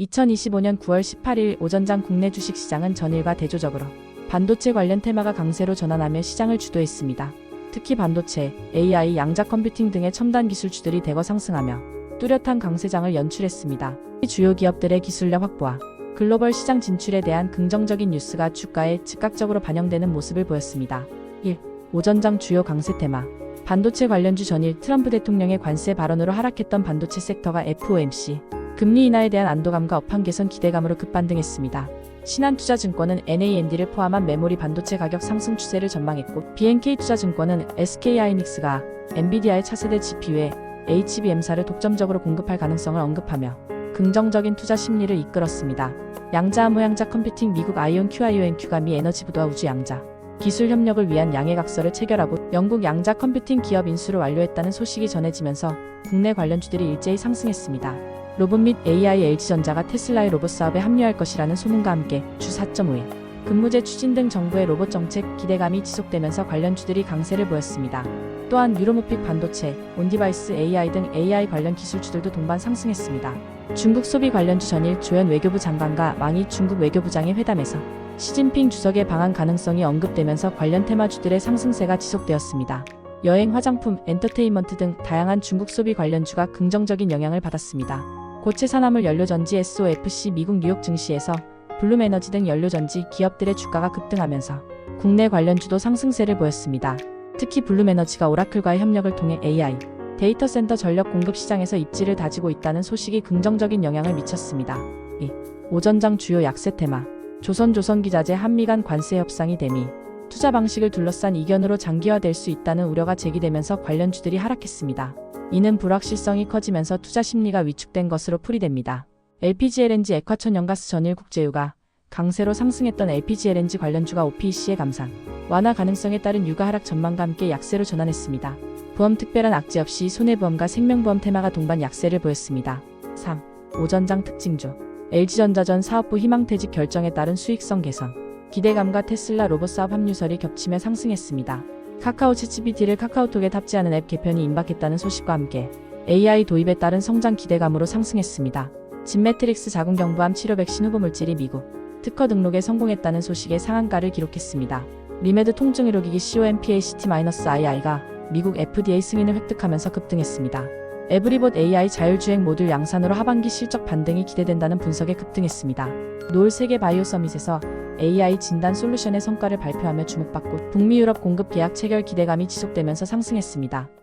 2025년 9월 18일 오전장 국내 주식시장은 전일과 대조적으로 반도체 관련 테마가 강세로 전환하며 시장을 주도했습니다. 특히 반도체, AI, 양자 컴퓨팅 등의 첨단 기술주들이 대거 상승하며 뚜렷한 강세장을 연출했습니다. 주요 기업들의 기술력 확보와 글로벌 시장 진출에 대한 긍정적인 뉴스가 주가에 즉각적으로 반영되는 모습을 보였습니다. 1. 오전장 주요 강세 테마 반도체 관련주 전일 트럼프 대통령의 관세 발언으로 하락했던 반도체 섹터가 FOMC 금리 인하에 대한 안도감과 업황 개선 기대감으로 급반등했습니다. 신한투자증권은 NAND를 포함한 메모리 반도체 가격 상승 추세를 전망했고 BNK투자증권은 SK하이닉스가 엔비디아의 차세대 GPU에 HBM사를 독점적으로 공급할 가능성을 언급하며 긍정적인 투자 심리를 이끌었습니다. 양자 모양자 컴퓨팅 미국 아이온 QIONQ가 미 에너지 부도와 우주 양자 기술 협력을 위한 양해각서를 체결하고 영국 양자 컴퓨팅 기업 인수를 완료했다는 소식이 전해지면서 국내 관련주들이 일제히 상승했습니다. 로봇 및 AI LG전자가 테슬라의 로봇 사업에 합류할 것이라는 소문과 함께 주 4.5에 근무제 추진 등 정부의 로봇 정책 기대감이 지속되면서 관련 주들이 강세를 보였습니다. 또한 유로모픽 반도체, 온디바이스 AI 등 AI 관련 기술주들도 동반 상승했습니다. 중국 소비 관련 주 전일 조현 외교부 장관과 왕이 중국 외교부장의 회담에서 시진핑 주석의 방한 가능성이 언급되면서 관련 테마주들의 상승세가 지속되었습니다. 여행, 화장품, 엔터테인먼트 등 다양한 중국 소비 관련주가 긍정적인 영향을 받았습니다. 고체 산화물 연료전지 SOFC 미국 뉴욕 증시에서 블룸에너지 등 연료전지 기업들의 주가가 급등하면서 국내 관련주도 상승세를 보였습니다. 특히 블룸에너지가 오라클과의 협력을 통해 AI, 데이터 센터 전력 공급 시장에서 입지를 다지고 있다는 소식이 긍정적인 영향을 미쳤습니다. 2. 오전장 주요 약세 테마 조선조선기자재 한미 간 관세 협상이 대미 투자 방식을 둘러싼 이견으로 장기화될 수 있다는 우려가 제기되면서 관련주들이 하락했습니다. 이는 불확실성이 커지면서 투자 심리가 위축된 것으로 풀이됩니다. LPG LNG 액화천 연가스 전일 국제유가 강세로 상승했던 LPG LNG 관련주가 OPEC의 감산, 완화 가능성에 따른 유가 하락 전망과 함께 약세로 전환했습니다. 보험 특별한 악재 없이 손해보험과 생명보험 테마가 동반 약세를 보였습니다. 3. 오전장 특징주 LG전자전 사업부 희망퇴직 결정에 따른 수익성 개선 기대감과 테슬라 로봇 사업 합류설이 겹치며 상승했습니다. 카카오 챗GPT를 카카오톡에 탑재하는 앱 개편이 임박했다는 소식과 함께 AI 도입에 따른 성장 기대감으로 상승했습니다. 진매트릭스 자궁경부암 치료 백신 후보 물질이 미국 특허 등록에 성공했다는 소식에 상한가를 기록했습니다. 리메드 통증 의료기기 COMPACT-II가 미국 FDA 승인을 획득하면서 급등했습니다. 에브리봇 AI 자율주행 모듈 양산으로 하반기 실적 반등이 기대된다는 분석에 급등했습니다. 노을 세계 바이오 서밋에서 AI 진단 솔루션의 성과를 발표하며 주목받고 북미 유럽 공급 계약 체결 기대감이 지속되면서 상승했습니다.